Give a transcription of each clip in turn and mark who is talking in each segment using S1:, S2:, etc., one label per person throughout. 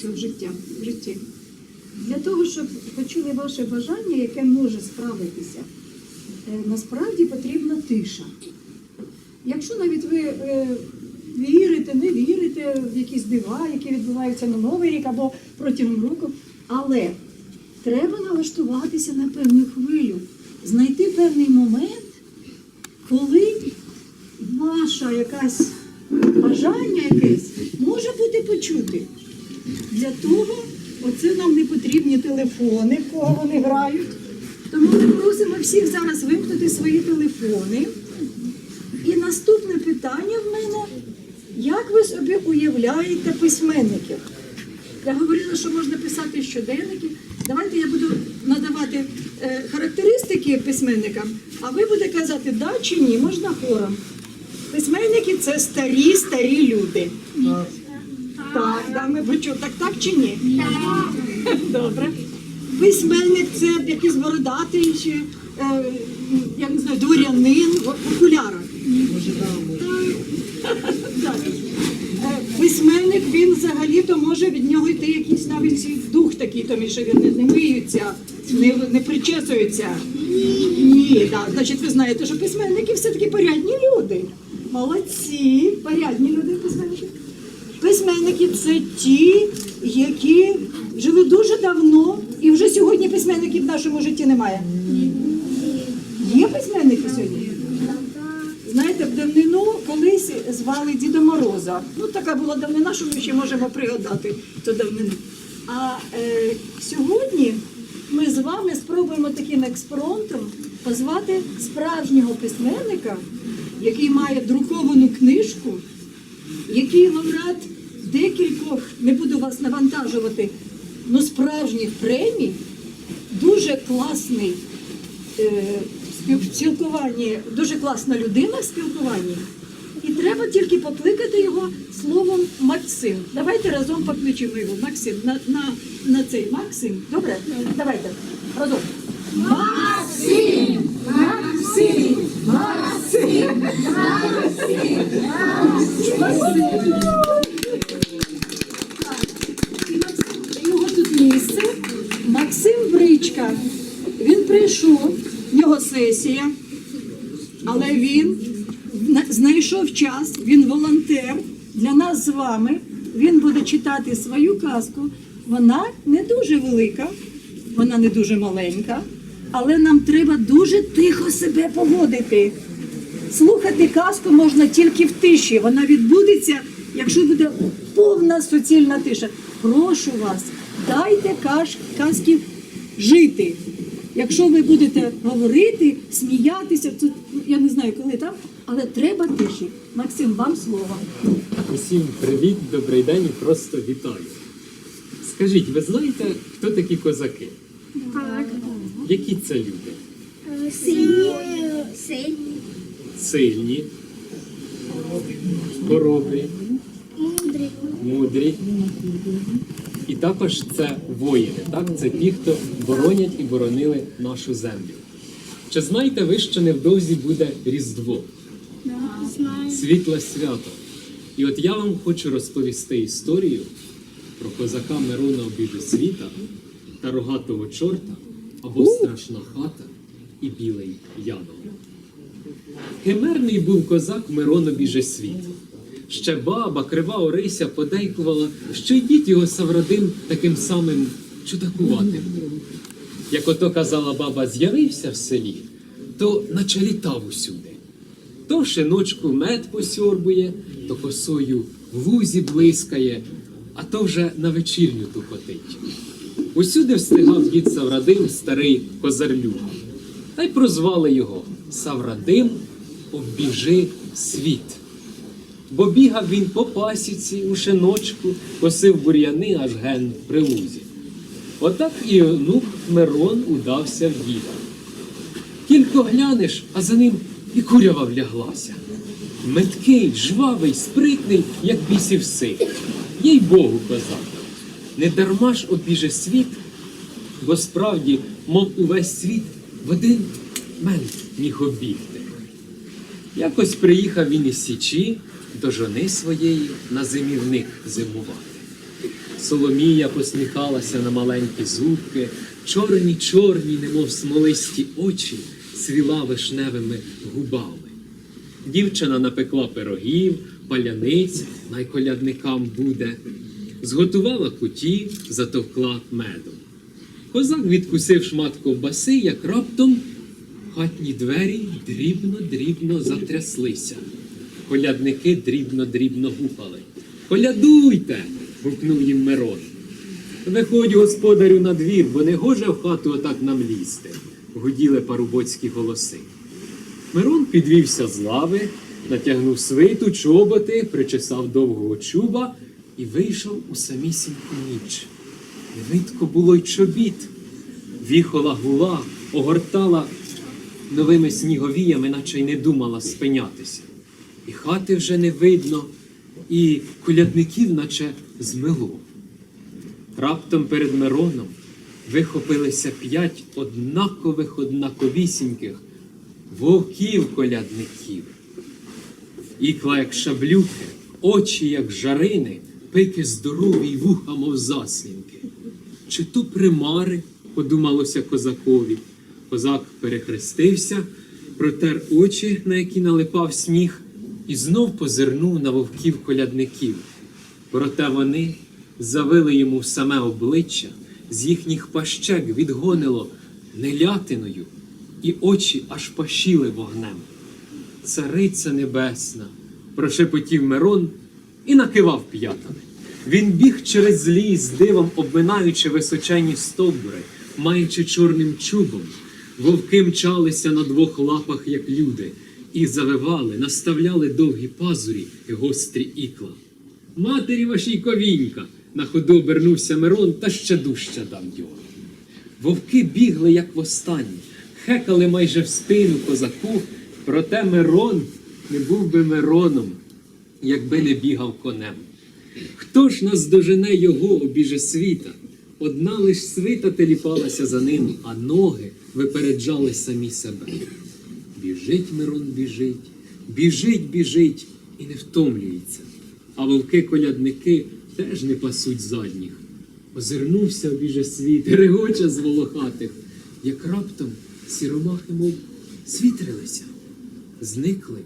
S1: цього в життя, в житті? Для того, щоб почули ваше бажання, яке може справитися, е, насправді потрібна тиша. Якщо навіть ви е, вірите, не вірите в якісь дива, які відбуваються на Новий рік або протягом року, але треба налаштуватися на певну хвилю, знайти певний момент, коли ваша якась бажання якесь може бути почути. Для того оце нам не потрібні телефони, в кого вони грають. Тому ми просимо всіх зараз вимкнути свої телефони. І наступне питання в мене: як ви собі уявляєте письменників? Я говорила, що можна писати щоденники. Давайте я буду надавати е, характеристики письменникам, а ви будете казати да чи ні, можна хором. Письменники це старі, старі люди. Так, да, ми почули. Так, так чи ні? Добре. Письменник це якийсь бородатий чи е, я не знаю, дворянин в. Так. Е, Письменник він взагалі-то може від нього йти якийсь навіть дух такий, тому що він не, миються, не, не причесується. Ні, так. Значить, ви знаєте, що письменники все-таки порядні люди. Молодці, порядні люди письменники. Письменники це ті, які жили дуже давно, і вже сьогодні письменників в нашому житті немає. Є письменники сьогодні? Знаєте, в давнину колись звали Діда Мороза. Ну, така була давнина, що ми ще можемо пригадати ту давнину. А е, сьогодні ми з вами спробуємо таким експромтом позвати справжнього письменника, який має друковану книжку, який лауреат декількох, не буду вас навантажувати, ну справжніх премій, дуже класний е, в дуже класна людина в спілкуванні. І треба тільки покликати його словом Максим. Давайте разом покличемо його. Максим, на, на, на цей Максим. Добре? Давайте. Разом. Максим! Максим! Максим! Максим! І Максим- Його тут місце. Максим Він прийшов, в нього сесія, але він знайшов час, він волонтер для нас з вами. Він буде читати свою казку. Вона не дуже велика, вона не дуже маленька, але нам треба дуже тихо себе поводити. Слухати казку можна тільки в тиші. Вона відбудеться, якщо буде повна суцільна тиша. Прошу вас, дайте казки жити. Якщо ви будете говорити, сміятися, це я не знаю, коли там, але треба тиші. Максим, вам слово.
S2: Усім привіт, добрий день і просто вітаю. Скажіть, ви знаєте, хто такі козаки?
S3: Так.
S2: Які це люди?
S3: Сині. Сині.
S2: Сильні, хоробрі,
S3: Мудрі.
S2: мудрі. І також це воїни, так? Це ті, хто боронять і боронили нашу землю. Чи знаєте ви, що невдовзі буде Різдво? Світле свято. І от я вам хочу розповісти історію про козака Мирона обіжи світа та рогатого чорта або страшна хата і білий янголь. Химерний був козак Мирон обіже світ. Ще баба, крива Орися подейкувала, що й дід його Саврадим таким самим чудакуватим. Як ото казала баба, з'явився в селі, то наче літав усюди. То шиночку мед посьорбує, то косою в лузі блискає, а то вже на вечірню тупотить. Усюди встигав дід Саврадим старий козарлюга. Та й прозвали його Саврадим обіжи світ. Бо бігав він по пасіці у шиночку, косив бур'яни аж ген при лузі. Отак і онук Мирон удався в діда. Тільки глянеш, а за ним і курява вляглася. Меткий, жвавий, спритний, як бісів син. Їй Богу козак. Не дарма ж обіже світ, бо справді, мов увесь світ в один мент міг обігти. Якось приїхав він із Січі до жони своєї на зимівник зимувати. Соломія посміхалася на маленькі зубки, чорні, чорні, немов смолисті очі, свіла вишневими губами. Дівчина напекла пирогів, паляниць, найколядникам буде, зготувала куті, затовкла медом. Козак відкусив шмат ковбаси, як раптом хатні двері дрібно-дрібно затряслися. Колядники дрібно-дрібно гупали. Колядуйте! гукнув їм Мирон. Виходь, господарю, на двір, бо не гоже в хату отак нам лізти, гуділи парубоцькі голоси. Мирон підвівся з лави, натягнув свиту, чоботи, причесав довгого чуба і вийшов у самісіньку ніч. Видко було й чобіт. Віхола гула, огортала новими сніговіями, наче й не думала спинятися. І хати вже не видно, і колядників, наче змило. Раптом перед Мироном вихопилися п'ять однакових однаковісіньких вовків-колядників. Ікла, як шаблюки, очі, як жарини, пики здорові й вуха, мов заслінки. Чи то примари, подумалося козакові. Козак перехрестився, протер очі, на які налипав сніг, і знов позирнув на вовків-колядників. Проте вони завили йому саме обличчя, з їхніх пащек відгонило нелятиною, і очі аж пашіли вогнем. Цариця небесна, прошепотів Мирон і накивав п'ятами. Він біг через ліс, дивом обминаючи височені стовбури, маючи чорним чубом. Вовки мчалися на двох лапах, як люди, і завивали, наставляли довгі пазурі і гострі ікла. Матері вашій ковінька! На ходу обернувся Мирон та ще дужче дав його. Вовки бігли, як востаннє, хекали майже в спину козаку, проте Мирон не був би Мироном, якби не бігав конем. Хто ж наздожене його обіже світа? Одна лиш свита теліпалася за ним, а ноги випереджали самі себе. Біжить Мирон, біжить, біжить, біжить і не втомлюється. А вовки-колядники теж не пасуть задніх. Озирнувся обіже світ, регоче з волохатих, як раптом сіромахи, мов світрилися, зникли,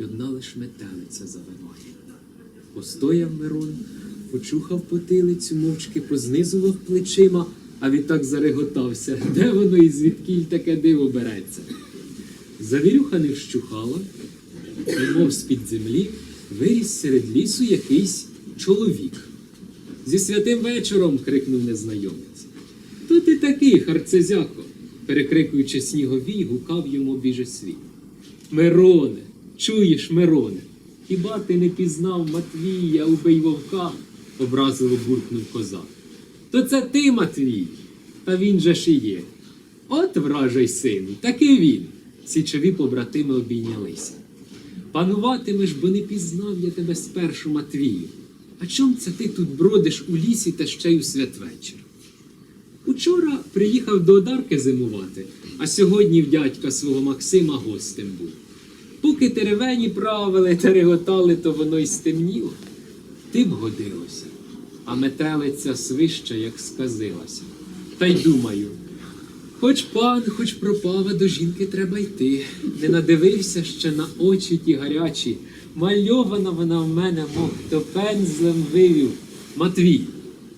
S2: і одна лиш метелиця завиває. Постояв Мирон, почухав потилицю, мовчки познизував плечима, а відтак зареготався. Де воно і звідкіль таке диво береться? Завірюха не вщухала, немов з-під землі виріс серед лісу якийсь чоловік. Зі святим вечором. крикнув незнайомець. То ти такий, харцезяко, перекрикуючи сніговій, гукав йому біже світ. Мироне, чуєш, Мироне, хіба ти не пізнав Матвія убий вовка? образливо буркнув козак. То це ти, Матвій, та він же ж і є. От вражий сину, такий він. Січові побратими обійнялися. Пануватимеш, бо не пізнав я тебе спершу, Матвію. А чом це ти тут бродиш у лісі та ще й у святвечір? Учора приїхав до Одарки зимувати, а сьогодні в дядька свого Максима гостем був. Поки теревені правили та реготали, то воно й стемніло. Ти б годилося, а метелиця свища, як сказилася. Та й думаю, хоч пан, хоч пропава, до жінки треба йти. Не надивився ще на очі ті гарячі. Мальована вона в мене, мов хто пензлем вивів. Матвій,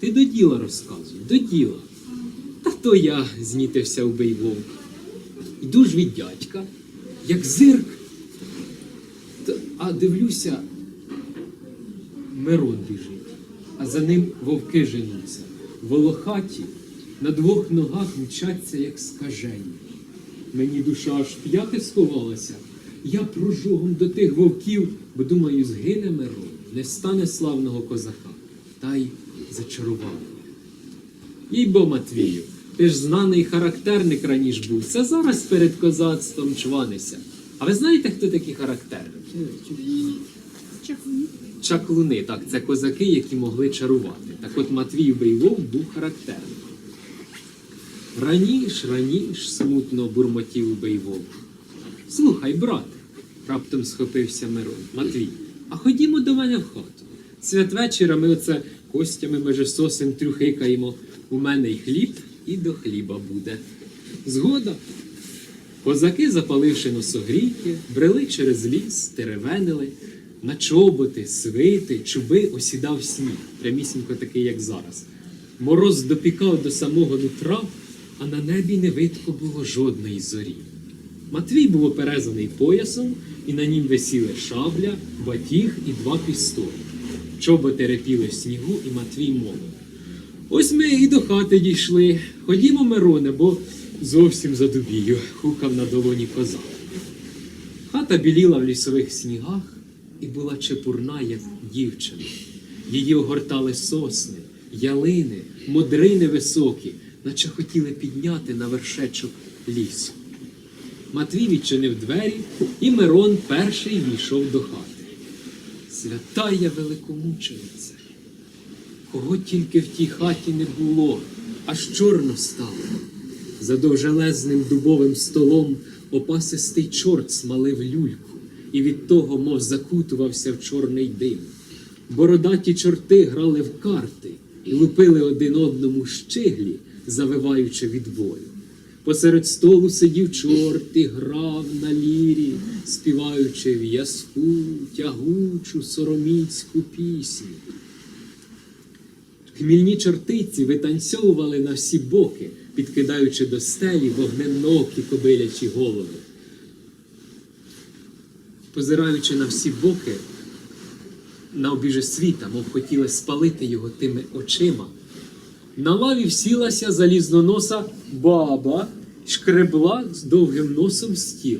S2: ти до діла розказуй, до діла. Та то я знітився убий вовк. Йду ж від дядька, як зирк. А дивлюся, Мирон біжить, а за ним вовки женуться. Волохаті на двох ногах мчаться, як скажені. Мені душа аж п'яти сховалася. Я прожогом до тих вовків, бо думаю, згине Мирон, не стане славного козака. Та й зачарував. Їй бо, Матвію, ти ж знаний характерник раніш був. Це зараз перед козацтвом чванися. А ви знаєте, хто такі характерники?
S3: Чахуні.
S2: Чаклуни, так, це козаки, які могли чарувати. Так от Матвій Бейвов був характерним. Раніш, раніш, смутно бурмотів Бейвов. Слухай, брате, раптом схопився Мирон. Матвій, а ходімо до мене в хату. Святвечора ми оце костями межи сосен трюхикаємо. У мене й хліб, і до хліба буде. Згода. Козаки, запаливши носогрійки, брели через ліс, теревенили, на чоботи, свити, чуби осідав сніг, прямісінько такий, як зараз. Мороз допікав до самого нутра, а на небі не видко було жодної зорі. Матвій був оперезаний поясом, і на нім висіли шабля, батіг і два пістоли. Чоботи репіли в снігу, і Матвій мовив. Ось ми і до хати дійшли. Ходімо, Мироне, бо зовсім задубію, хукав на долоні козак. Хата біліла в лісових снігах і була чепурна, як дівчина. Її огортали сосни, ялини, модрини високі, наче хотіли підняти на вершечок лісу. Матвій відчинив двері, і Мирон перший війшов до хати. Святая великомучениця! Кого тільки в тій хаті не було, аж чорно стало. За довжелезним дубовим столом опасистий чорт смалив люльку, і від того, мов закутувався в чорний дим. Бородаті чорти грали в карти і лупили один одному щиглі, завиваючи від бою. Посеред столу сидів чорт і грав на лірі, співаючи в'язку, тягучу, сороміцьку пісню. Хмільні чортиці витанцьовували на всі боки, підкидаючи до стелі вогненоокі кобилячі голови. Позираючи на всі боки, на обіже світа, мов хотіли спалити його тими очима. На лаві всілася залізноноса баба, шкребла з довгим носом стіл.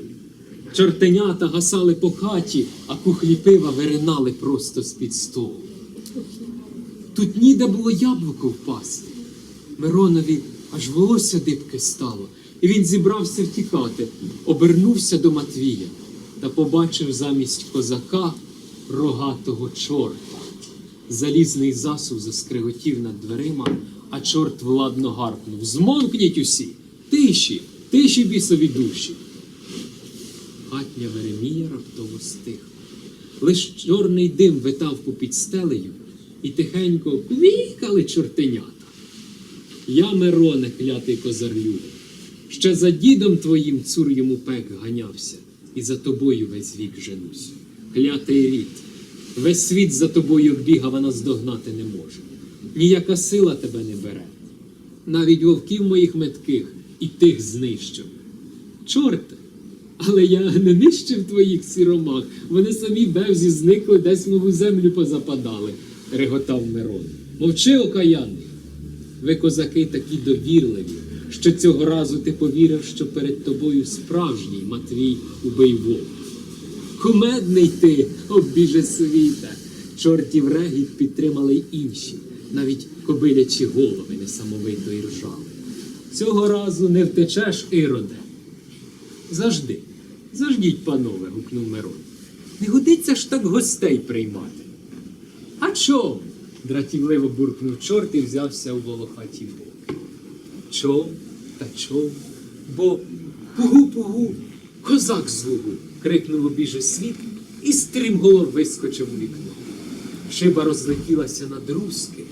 S2: Чортенята гасали по хаті, а кухлі пива виринали просто з-під столу. Тут ніде було яблуко впасти. Миронові аж волосся дибки стало, і він зібрався втікати, обернувся до Матвія та побачив замість козака рогатого чорта. Залізний засув заскриготів над дверима, а чорт владно гаркнув. Змовкніть усі! Тиші, тиші бісові душі. Хатня Веремія раптово стихла. Лиш чорний дим витав попід стелею, і тихенько квікали чортенята. Я, Мироне, клятий козарлю, ще за дідом твоїм цур йому пек ганявся, і за тобою весь вік женусь. Клятий рід, весь світ за тобою бігав, а наздогнати не може. Ніяка сила тебе не бере. Навіть вовків моїх метких і тих знищив. Чорте, але я не нищив твоїх сіромах. Вони самі бевзі зникли, десь мов у землю позападали, реготав Мирон. Мовчи, окаянний. Ви, козаки, такі довірливі, що цього разу ти повірив, що перед тобою справжній Матвій убий вовк. Кумедний ти, обіже світа. Чортів регіт підтримали інші, навіть кобилячі голови несамовито й ржали. Цього разу не втечеш, Іроде. Зажди, заждіть, панове, гукнув Мирон. Не годиться ж так гостей приймати. А чом? дратівливо буркнув чорт і взявся у волохаті боки. Чом та чом? Бо пугу-пугу, козак з лугу, крикнув обіже світ і стрімголов вискочив у вікно. Шиба розлетілася на друзки,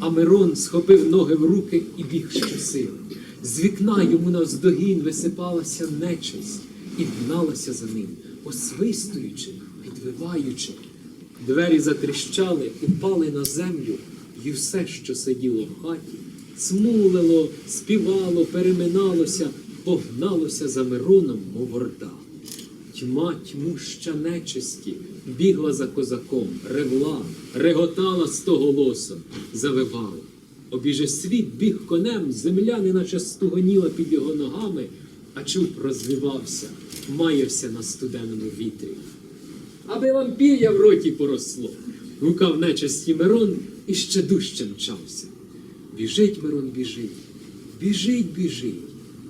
S2: а Мирон схопив ноги в руки і біг щосили. З вікна йому навздогін висипалася нечисть і гналася за ним, освистуючи, підвиваючи. Двері затріщали, упали на землю, і все, що сиділо в хаті, смулило, співало, переминалося, погналося за Мироном, мов орда. Тьма тьмуща нечисті бігла за козаком, ревла, реготала стоголосом, завивала. Обіже світ біг конем, земля неначе стугоніла під його ногами, а чуб розвивався, маявся на студеному вітрі. Аби вам пір'я в роті поросло, гукав нечисті Мирон і ще дужче мчався. Біжить Мирон, біжить, біжить, біжить,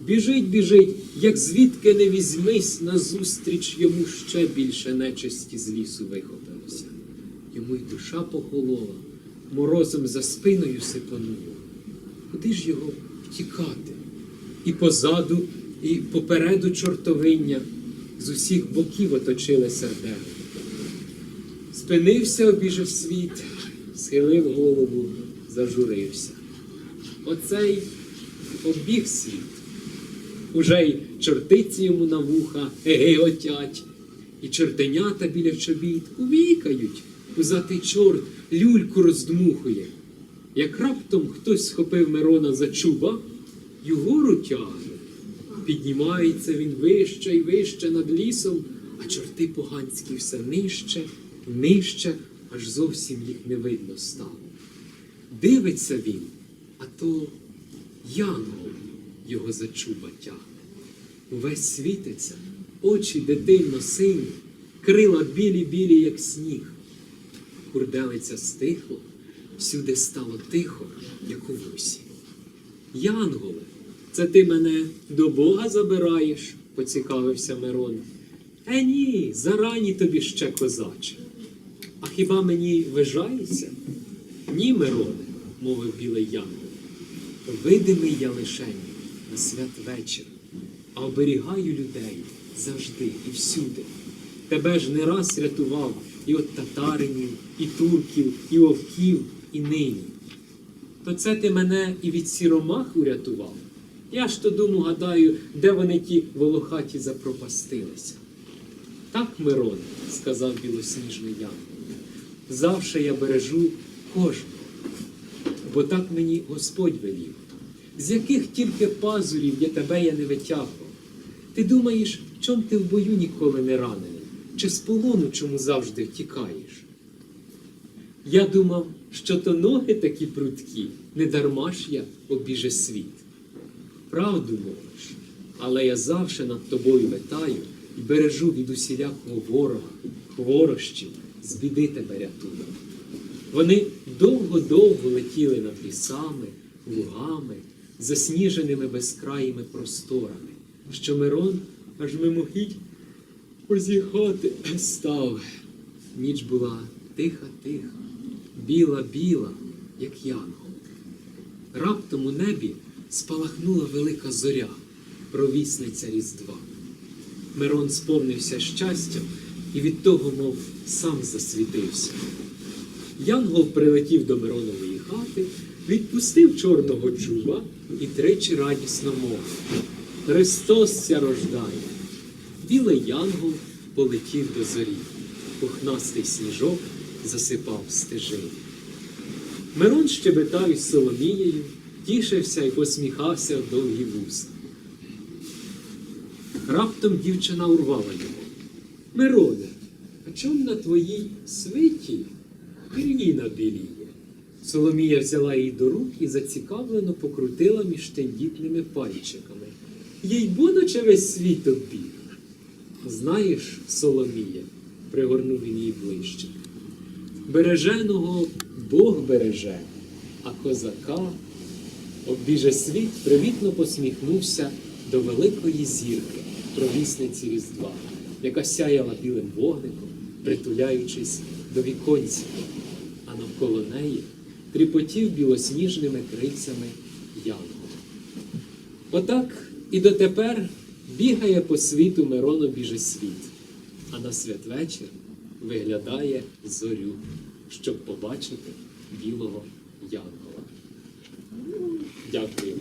S2: біжить, біжить, як звідки не візьмись назустріч йому ще більше нечисті з лісу вихопилося. Йому й душа похолола, морозом за спиною сипануло. Куди ж його втікати? І позаду, і попереду чортовиння з усіх боків оточили сердега. Спинився, обіжав світ, схилив голову, зажурився. Оцей обіг світ. Уже й чортиці йому на вуха геготять, і чортенята біля чобіт увікають, узатий чорт люльку роздмухує. Як раптом хтось схопив Мирона за чуба й угору тягне. Піднімається він вище і вище над лісом, а чорти поганські все нижче, нижче, аж зовсім їх не видно стало. Дивиться він, а то янгол його за чуба тягне. Увесь світиться, очі дитинно сині, крила білі-білі, як сніг. Курделиця стихло, всюди стало тихо, як у вусі. Янголе, це ти мене до Бога забираєш, поцікавився Мирон. Е ні, зарані тобі ще козаче. А хіба мені вижається? Ні, Мироне, мовив білий янгол. Видимий я лишень на святвечір, а оберігаю людей завжди і всюди. Тебе ж не раз рятував і от татаринів, і турків, і вовків, і нині. То це ти мене і від сіромах урятував. Я ж то думу, гадаю, де вони ті волохаті запропастилися. Так, Мирон, сказав білосніжний янгол, завше я бережу кожного, бо так мені Господь велів. З яких тільки пазурів я тебе я не витягував. Ти думаєш, чом ти в бою ніколи не ранений, чи з полону чому завжди втікаєш? Я думав, що то ноги такі прудкі, не дарма ж я обіже світ. Правду мовиш, але я завше над тобою витаю і бережу від усілякого ворога, хворощів, з біди тебе рятую. Вони довго-довго летіли над лісами, лугами, засніженими безкраїми просторами, що Мирон аж мимохідь позіхати став. Ніч була тиха-тиха, біла-біла, як янгол. Раптом у небі спалахнула велика зоря, провісниця Різдва. Мирон сповнився щастям і від того, мов сам засвітився. Янгол прилетів до Миронової хати, відпустив чорного чуба і тричі радісно мовив Христос ся рождає. Білий янгол полетів до зорі. Пухнастий сніжок засипав стежини. Мирон щебетав із Соломією, тішився і посміхався в довгі вуса. Раптом дівчина урвала його. Мироне, а чом на твоїй свиті пір'їна біліє? Соломія взяла її до рук і зацікавлено покрутила між тендітними пальчиками. Їй бо наче весь світ обіг. Знаєш, Соломія, пригорнув він її ближче. Береженого Бог береже, а козака обіже світ привітно посміхнувся до великої зірки, провісниці Різдва, яка сяяла білим вогником, притуляючись до віконця, а навколо неї тріпотів білосніжними крильцями янгол. Отак і дотепер бігає по світу Мирону обіже світ, а на святвечір виглядає зорю, щоб побачити білого янгола. Дякую.